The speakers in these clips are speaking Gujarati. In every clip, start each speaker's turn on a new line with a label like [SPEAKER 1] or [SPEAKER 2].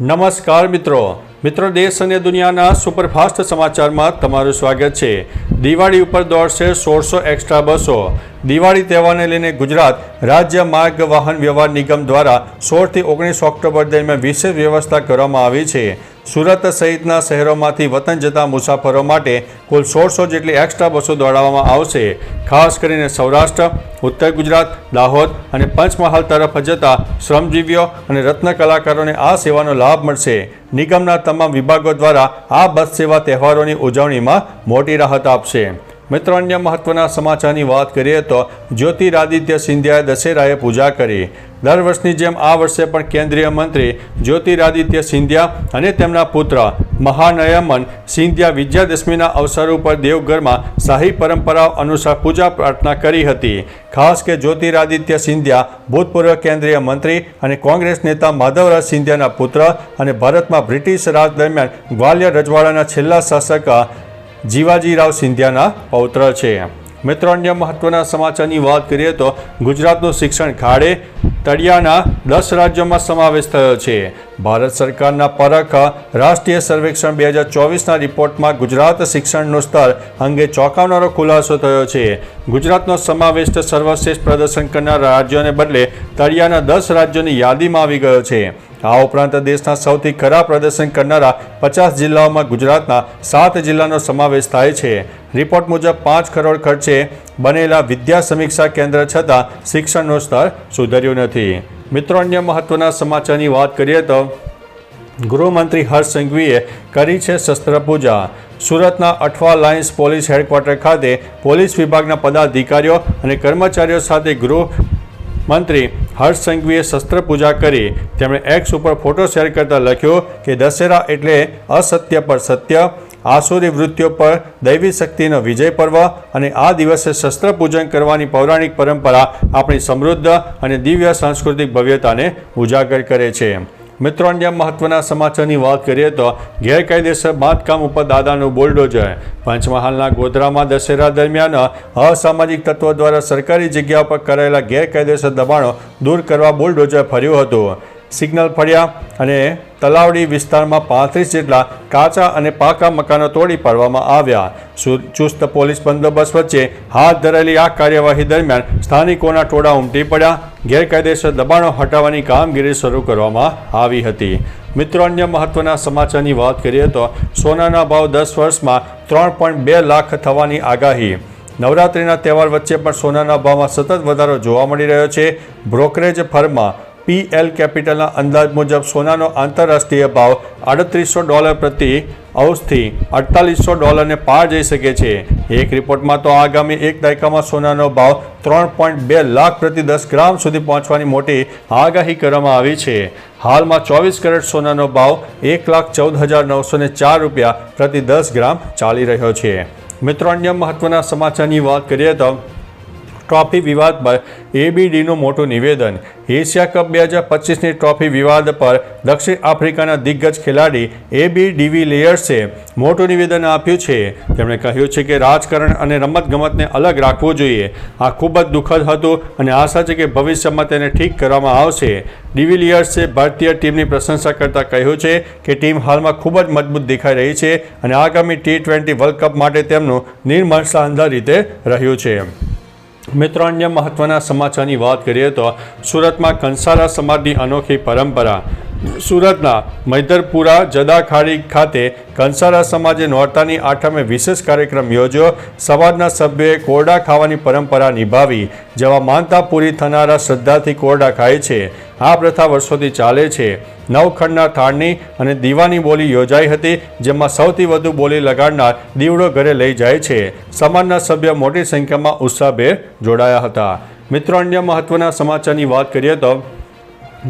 [SPEAKER 1] નમસ્કાર મિત્રો. મિત્રો, દેશ અને દુનિયાના સુપરફાસ્ટ સમાચારમાં તમારું સ્વાગત છે. દિવાળી ઉપર દોડશે સોળસો એક્સ્ટ્રા બસો. દિવાળી તહેવારને લઈને ગુજરાત રાજ્ય માર્ગ વાહન વ્યવહાર નિગમ દ્વારા સોળથી ઓગણીસ ઓક્ટોબર દરમિયાન વિશેષ વ્યવસ્થા કરવામાં આવી છે. સુરત સહિતના શહેરોમાંથી વતન જતા મુસાફરો માટે કુલ સોળસો જેટલી એક્સ્ટ્રા બસો દોડાવવામાં આવશે. ખાસ કરીને સૌરાષ્ટ્ર, ઉત્તર ગુજરાત, દાહોદ અને પંચમહાલ તરફ જતા શ્રમજીવીઓ અને રત્ન કલાકારોને આ સેવાનો લાભ મળશે. નિગમના તમામ વિભાગો દ્વારા આ બસ સેવા તહેવારોની ઉજવણીમાં મોટી રાહત આપશે. મિત્રો, અન્ય મહત્વના સમાચારની વાત કરીએ તો જ્યોતિરાદિત્ય સિંધિયાએ દશેરાએ પૂજા કરી. દર વર્ષની જેમ આ વર્ષે પણ કેન્દ્રીય મંત્રી જ્યોતિરાદિત્ય સિંધિયા અને તેમના પુત્ર મહાનયમન સિંધિયા વિજયાદશમીના અવસર ઉપર દેવઘરમાં શાહી પરંપરાઓ અનુસાર પૂજા પ્રાર્થના કરી હતી. ખાસ કે જ્યોતિરાદિત્ય સિંધિયા ભૂતપૂર્વ કેન્દ્રીય મંત્રી અને કોંગ્રેસ નેતા માધવરાજ સિંધિયાના પુત્ર અને ભારતમાં બ્રિટિશ રાજ દરમિયાન ગ્વાલિયર રજવાડાના છેલ્લા શાસક જીવાજીરાવ સિંધિયાના પૌત્ર છે. મિત્રો, અન્ય મહત્વના સમાચારની વાત કરીએ તો ગુજરાતનું શિક્ષણ ખાડે તળિયાના દસ રાજ્યોમાં સમાવેશ થયો છે. ભારત સરકારના પરખ રાષ્ટ્રીય સર્વેક્ષણ બે હજાર ચોવીસના રિપોર્ટમાં ગુજરાત શિક્ષણનું સ્તર અંગે ચોંકાવનારો ખુલાસો થયો છે. ગુજરાતનો સમાવેશ સર્વશ્રેષ્ઠ પ્રદર્શન કરનાર રાજ્યોને બદલે તળિયાના દસ રાજ્યોની યાદીમાં આવી ગયો છે. આ ઉપરાંત દેશના સૌથી ખરાબ પ્રદર્શન કરનારા પચાસ જિલ્લાઓમાં ગુજરાતના સાત જિલ્લાનો સમાવેશ થાય છે. રિપોર્ટ મુજબ પાંચ કરોડ ખર્ચે બનેલા વિદ્યા સમીક્ષા કેન્દ્ર છતાં શિક્ષણનું સ્તર સુધર્યું નથી. મિત્રો, અન્ય મહત્વના સમાચારની વાત કરીએ તો ગૃહમંત્રી હર્ષ સંઘવીએ કરી છે શસ્ત્ર પૂજા. સુરતના અઠવા લાઇન્સ પોલીસ હેડક્વાર્ટર ખાતે પોલીસ વિભાગના પદાધિકારીઓ અને કર્મચારીઓ સાથે ગૃહ મંત્રી હર્ષ સંઘવીએ શસ્ત્ર પૂજા કરી. તેમણે એક્સ ઉપર ફોટો શેર કરતા લખ્યું કે દશેરા એટલે અસત્ય પર સત્ય, આસુરી વૃત્તિઓ પર દૈવી શક્તિનો વિજય પર્વ અને આ દિવસે શસ્ત્ર પૂજન કરવાની પૌરાણિક પરંપરા આપણી સમૃદ્ધ અને દિવ્ય સાંસ્કૃતિક ભવ્યતાને ઉજાગર કરે છે. મિત્રો, અન્ય મહત્વના સમાચારની વાત કરીએ તો ગેરકાયદેસર બાંધકામ ઉપર દાદાનું બુલડોઝર. પંચમહાલના ગોધરામાં દશેરા દરમિયાન અસામાજિક તત્વો દ્વારા સરકારી જગ્યા પર કરાયેલા ગેરકાયદેસર દબાણો દૂર કરવા બુલડોઝર ફર્યું હતું. સિગ્નલ ફળ્યા અને તલાવડી વિસ્તારમાં પાંત્રીસ જેટલા કાચા અને પાકા મકાનો તોડી પાડવામાં આવ્યા. ચુસ્ત પોલીસ બંદોબસ્ત વચ્ચે હાથ ધરાયેલી આ કાર્યવાહી દરમિયાન સ્થાનિકોના ટોળા ઉમટી પડ્યા. ગેરકાયદેસર દબાણો હટાવવાની કામગીરી શરૂ કરવામાં આવી હતી. મિત્રો, અન્ય મહત્વના સમાચારની વાત કરીએ તો સોનાના ભાવ દસ વર્ષમાં ત્રણ પોઈન્ટ બે લાખ થવાની આગાહી. નવરાત્રિના તહેવાર વચ્ચે પણ સોનાના ભાવમાં સતત વધારો જોવા મળી રહ્યો છે. બ્રોકરેજ ફર્મા પીએલ કેપિટલના અંદાજ મુજબ સોનાનો આંતરરાષ્ટ્રીય ભાવ આડત્રીસો ડોલર પ્રતિ ઔસથી અડતાલીસો ડોલરને પાર જઈ શકે છે. એક રિપોર્ટમાં તો આગામી એક દાયકામાં સોનાનો ભાવ ત્રણ પોઈન્ટ બે લાખ પ્રતિ દસ ગ્રામ સુધી પહોંચવાની મોટી આગાહી કરવામાં આવી છે. હાલમાં ચોવીસ કેરેટ સોનાનો ભાવ એક લાખ ચૌદ હજાર નવસો ચાર રૂપિયા પ્રતિ દસ ગ્રામ ચાલી રહ્યો છે. મિત્રો, અન્ય મહત્વના સમાચારની વાત કરીએ તો ટ્રોફી વિવાદ પર એબીડીનું મોટું નિવેદન. એશિયા કપ બે હજાર પચીસની ટ્રોફી વિવાદ પર દક્ષિણ આફ્રિકાના દિગ્ગજ ખેલાડી એબી ડિવિલિયર્સે મોટું નિવેદન આપ્યું છે. તેમણે કહ્યું છે કે રાજકારણ અને રમતગમતને અલગ રાખવું જોઈએ. આ ખૂબ જ દુઃખદ હતું અને આશા છે કે ભવિષ્યમાં તેને ઠીક કરવામાં આવશે. ડિવિલિયર્સે ભારતીય ટીમની પ્રશંસા કરતાં કહ્યું છે કે ટીમ હાલમાં ખૂબ જ મજબૂત દેખાઈ રહી છે અને આગામી ટી ટ્વેન્ટી વર્લ્ડ કપ માટે તેમનું નિર્મળ શાનદાર રીતે રહ્યું છે. મિત્રો અન્ય મહત્વના સમાચારની વાત કરીએ તો સુરતમાં કંસારા સમાજની અનોખી પરંપરા સુરતના મૈદરપુરા જદાખાડી ખાતે કંસારા સમાજે નોરતાની આઠમે વિશેષ કાર્યક્રમ યોજ્યો. સમાજના સભ્યોએ કોરડા ખાવાની પરંપરા નિભાવી જેવા માનતા પૂરી થનારા શ્રદ્ધાથી કોરડા ખાય છે. આ પ્રથા વર્ષોથી ચાલે છે. નવખંડના થાળની અને દીવાની બોલી યોજાઈ હતી, જેમાં સૌથી વધુ બોલી લગાડનાર દીવડો ઘરે લઈ જાય છે. સમાજના સભ્ય મોટી સંખ્યામાં ઉત્સાહભેર જોડાયા હતા. મિત્રો, અન્ય મહત્વના સમાચારની વાત કરીએ તો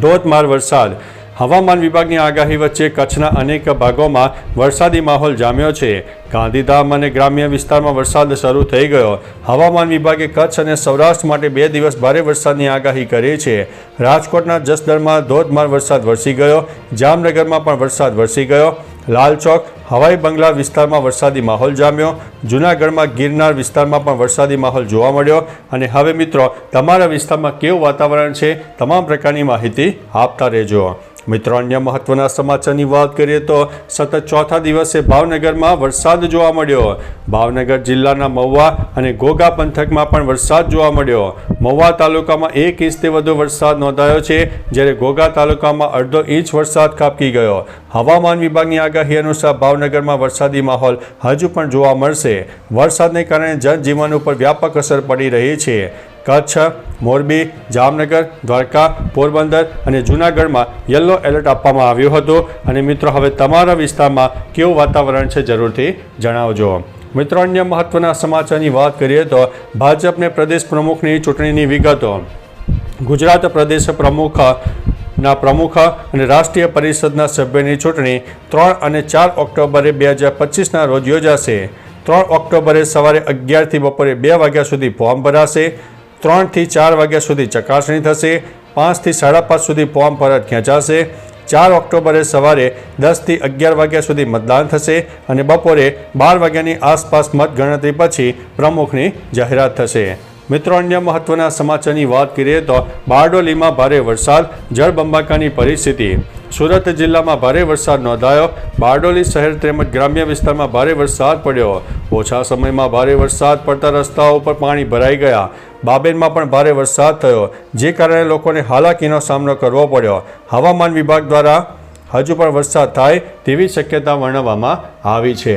[SPEAKER 1] ધોધમાર વરસાદ. હવામાન વિભાગની આગાહી વચ્ચે કચ્છના અનેક ભાગોમાં વરસાદી માહોલ જામ્યો છે. ગાંધીધામ અને ગ્રામ્ય વિસ્તારમાં વરસાદ શરૂ થઈ ગયો. હવામાન વિભાગે કચ્છ અને સૌરાષ્ટ્ર માટે બે દિવસ ભારે વરસાદની આગાહી કરી છે. રાજકોટના જસદણમાં ધોધમાર વરસાદ વરસી ગયો. જામનગરમાં પણ વરસાદ વરસી ગયો. લાલચોક હવાઈ બંગલા વિસ્તારમાં વરસાદી માહોલ જામ્યો. જૂનાગઢમાં ગિરનાર વિસ્તારમાં પણ વરસાદી માહોલ જોવા મળ્યો. અને હવે મિત્રો, તમારા વિસ્તારમાં કેવું વાતાવરણ છે? તમામ પ્રકારની માહિતી આપતા રહેજો. મિત્રો, અન્ય મહત્વના સમાચારની વાત કરીએ તો સતત ચોથા દિવસે ભાવનગરમાં વરસાદ જોવા મળ્યો. ભાવનગર જિલ્લાના મહુવા અને ઘોઘા પંથકમાં પણ વરસાદ જોવા મળ્યો. મહુવા તાલુકામાં એક ઇંચથી વધુ વરસાદ નોંધાયો છે, જ્યારે ઘોઘા તાલુકામાં અડધો ઇંચ વરસાદ ખાબકી ગયો. હવામાન વિભાગની આગાહી અનુસાર ભાવનગરમાં વરસાદી માહોલ હજુ પણ જોવા મળશે. વરસાદને કારણે જનજીવન ઉપર વ્યાપક અસર પડી રહી છે. કચ્છ, મોરબી, જામનગર, દ્વારકા, પોરબંદર અને જૂનાગઢમાં યલો એલર્ટ આપવામાં આવ્યું હતું. અને મિત્રો, હવે તમારા વિસ્તારમાં કેવું વાતાવરણ છે જરૂરથી જણાવજો. મિત્રો, અન્ય મહત્વના સમાચારની વાત કરીએ તો ભાજપને પ્રદેશ પ્રમુખની ચૂંટણીની વિગતો. ગુજરાત પ્રદેશ પ્રમુખ ના પ્રમુખ અને રાષ્ટ્રીય પરિષદના સભ્યની ચૂંટણી ત્રણ અને ચાર ઓક્ટોબરે બે હજાર પચીસના રોજ યોજાશે. ત્રણ ઓક્ટોબરે સવારે અગિયારથી બપોરે બે વાગ્યા સુધી ફોર્મ ભરાશે. ત્રણથી ચાર વાગ્યા સુધી ચકાસણી થશે, પાંચથી સાડા પાંચ સુધી ફોર્મ પરત ખેંચાશે, ચાર ઓક્ટોબરે સવારે દસથી અગિયાર વાગ્યા સુધી મતદાન થશે અને બપોરે બાર વાગ્યાની આસપાસ મતગણતરી પછી પ્રમુખની જાહેરાત થશે. મિત્રો, અન્ય મહત્વના સમાચારની વાત કરીએ તો બારડોલીમાં ભારે વરસાદ જળબંબાકાની પરિસ્થિતિ. સુરત જિલ્લામાં ભારે વરસાદ નોંધાયો. બારડોલી શહેર તેમજ ગ્રામ્ય વિસ્તારમાં ભારે વરસાદ પડ્યો. ઓછા સમયમાં ભારે વરસાદ પડતા રસ્તાઓ પર પાણી ભરાઈ ગયા. બાબેનમાં પણ ભારે વરસાદ થયો, જે કારણે લોકોને હાલાકીનો સામનો કરવો પડ્યો. હવામાન વિભાગ દ્વારા હજુ પણ વરસાદ થાય તેવી શક્યતા વર્ણવવામાં આવી છે.